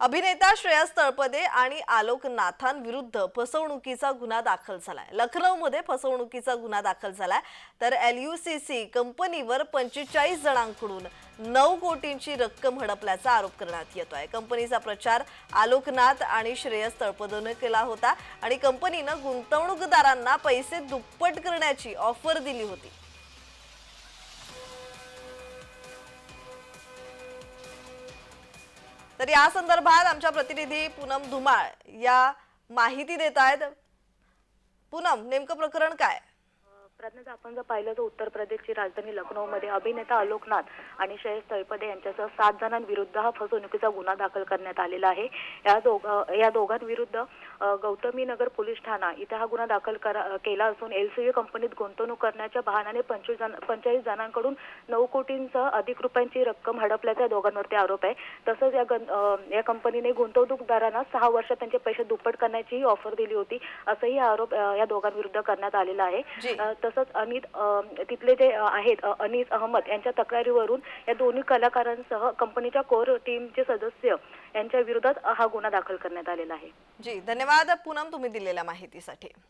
अभिनेता श्रेयस तळपदे आणि आलोक नाथांविरुद्ध फसवणुकीचा गुन्हा दाखल झालाय. लखनौमध्ये फसवणुकीचा गुन्हा दाखल झालाय. तर एल यू सी सी कंपनीवर पंचेचाळीस जणांकडून नऊ कोटींची रक्कम हडपल्याचा आरोप करण्यात येतो आहे. कंपनीचा प्रचार आलोकनाथ आणि श्रेयस तळपदेनं केला होता आणि कंपनीनं गुंतवणूकदारांना पैसे दुप्पट करण्याची ऑफर दिली होती. तर या संदर्भात आमच्या प्रतिनिधी पूनम धुमाळ या माहिती देत आहेत. पूनम नेमकं प्रकरण काय? प्रज्ञा आपण जर पाहिलं तर उत्तर प्रदेशची राजधानी लखनौमध्ये अभिनेता आलोकनाथ आणि श्रेयस तळपदे यांच्यासह सात जणांविरुद्ध हा फसवणुकीचा गुन्हा दाखल करण्यात आलेला आहे. या दोघ या दोघांविरुद्ध अ, गौतमी नगर पोलीस ठाणा इथे हा गुन्हा दाखल करा केला असून एलसीव्ही कंपनीत गुंतवणूक करण्याच्या बहाण्याने पंचवीस जण पंचेचाळीस जणांकडून नऊ कोटींसह अधिक रुपयांची रक्कम हडपल्याचा या दोघांवरती आरोप आहे. तसंच या या कंपनीने गुंतवणूकदारांना सहा वर्षात त्यांचे पैसे दुप्पट करण्याची ऑफर दिली होती. असंही आरोप या दोघांविरुद्ध करण्यात आलेला आहे. तसंच अमित तिथले जे आहेत अनिस अहमद यांच्या तक्रारीवरून या दोन्ही कलाकारांसह कंपनीच्या कोर टीमचे सदस्य यांच्या विरोधात हा गुन्हा दाखल करण्यात आलेला आहे. जी धन्यवाद. पूनम तुम्ही दिलेल्या माहितीसाठी.